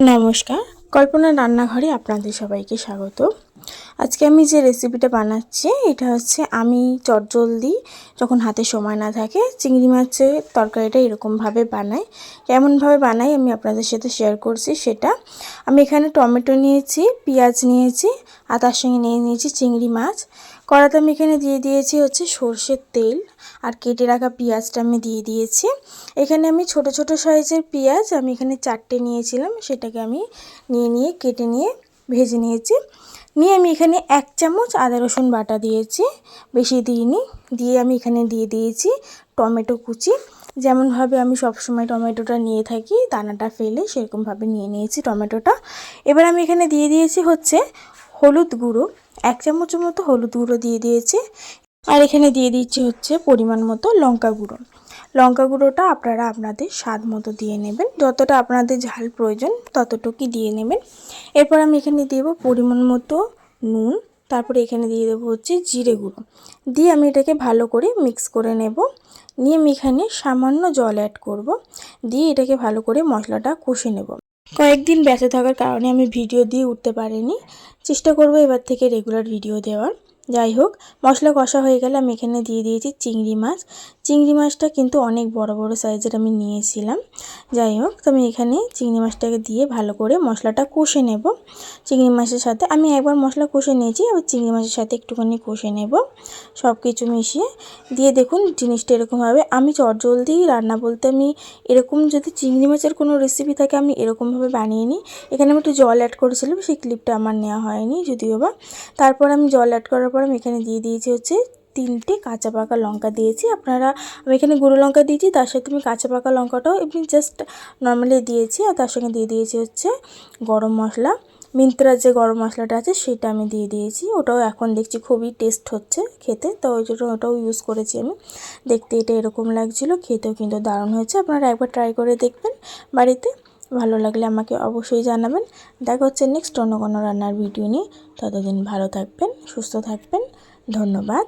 নমস্কার। কল্পনা রান্নাঘরে আপনাদের সবাইকে স্বাগত। আজকে আমি যে রেসিপিটা বানাচ্ছি, এটা হচ্ছে আমি চটজলদি যখন হাতে সময় না থাকে চিংড়ি মাছের তরকারিটা এরকমভাবে বানাই। কেমনভাবে বানাই আমি আপনাদের সাথে শেয়ার করছি সেটা। আমি এখানে টমেটো নিয়েছি, পেঁয়াজ নিয়েছি আর তার সঙ্গে নিয়ে নিয়েছি চিংড়ি মাছ। কড়াতে আমি এখানে দিয়ে দিয়েছি হচ্ছে সর্ষের তেল আর কেটে রাখা পেঁয়াজটা আমি দিয়ে দিয়েছি। এখানে আমি ছোট ছোট সাইজের পেঁয়াজ আমি এখানে চারটে নিয়েছিলাম, সেটাকে আমি নিয়ে নিয়ে, কেটে, নিয়ে ভেজে নিয়েছি। নিয়ে আমি এখানে এক চামচ আদা রসুন বাটা দিয়েছি। বেশি দিইনি, দিয়ে আমি এখানে দিয়ে দিয়েছি টমেটো কুচি। যেমনভাবে আমি সবসময় টমেটোটা নিয়ে থাকি, দানাটা ফেলে সেরকমভাবে নিয়ে নিয়েছি টমেটোটা। এবার আমি এখানে দিয়ে দিয়েছি হচ্ছে হলুদ গুঁড়ো। এক চামচের মতো হলুদ গুঁড়ো দিয়ে দিয়েছি। আর এখানে দিয়ে দিচ্ছি হচ্ছে পরিমাণ মতো লঙ্কা গুঁড়ো। লঙ্কা গুঁড়োটা আপনারা আপনাদের স্বাদ মতো দিয়ে নেবেন। যতটা আপনাদের ঝাল প্রয়োজন, ততটুকুই দিয়ে নেবেন। এরপর আমি এখানে দেব পরিমাণ মতো নুন, তারপরে এখানে দিয়ে দেবো হচ্ছে জিরে গুঁড়ো। দিয়ে আমি এটাকে ভালো করে মিক্স করে নেব। নিয়ে আমি এখানে সামান্য জল অ্যাড করব। দিয়ে এটাকে ভালো করে মশলাটা কষে নেব। কয়েকদিন ব্যস্ত থাকার কারণে আমি ভিডিও দিয়ে উঠতে পারিনি। চেষ্টা করব এবার থেকে রেগুলার ভিডিও দেওয়ার। যাই হোক মশলা কষা হয়ে গেলে আমি এখানে দিয়ে দিয়েছি চিংড়ি মাছ। চিংড়ি মাছটা কিন্তু অনেক বড় বড় সাইজের আমি নিয়েছিলাম। যাই হোক তো আমি এখানে চিংড়ি মাছটাকে দিয়ে ভালো করে মশলাটা কষে নেব। চিংড়ি মাছের সাথে আমি একবার মশলা কষে নিয়েছি, আবার চিংড়ি মাছের সাথে একটুখানি কষে নেব। সব কিছু মিশিয়ে দিয়ে দেখুন জিনিসটা এরকম হবে। আমি চটজলদি রান্না বলতে আমি এরকম যদি চিংড়ি মাছের কোনো রেসিপি থাকে আমি এরকমভাবে বানিয়ে নিই। এখানে আমি একটু জল অ্যাড করেছিলাম, সেই ক্লিপটা আমার নেওয়া হয়নি যদিও বা। তারপর আমি জল অ্যাড করার পর আমি এখানে দিয়ে দিয়েছি হচ্ছে তিনটে কাঁচা পাকা লঙ্কা দিয়েছি। আপনারা, আমি এখানে গুঁড়ো লঙ্কা দিয়েছি, তার সাথে আমি কাঁচা পাকা লঙ্কাটাও এমনি জাস্ট নর্মালি দিয়েছি আর তার সঙ্গে দিয়ে দিয়েছি হচ্ছে গরম মশলা। মিন্ত্রার যে গরম মশলাটা আছে সেটা আমি দিয়ে দিয়েছি। ওটাও এখন দেখছি খুবই টেস্ট হচ্ছে খেতে, তো ওই জন্য ওটাও ইউজ করেছি আমি। দেখতে এটা এরকম লাগছিল, খেতেও কিন্তু দারুণ হয়েছে। আপনারা একবার ট্রাই করে দেখবেন বাড়িতে। ভালো লাগলে আমাকে অবশ্যই জানাবেন। দেখা হচ্ছে নেক্সট অন্য কোনো রান্নার ভিডিও নিয়ে। ততদিন ভালো থাকবেন, সুস্থ থাকবেন। ধন্যবাদ।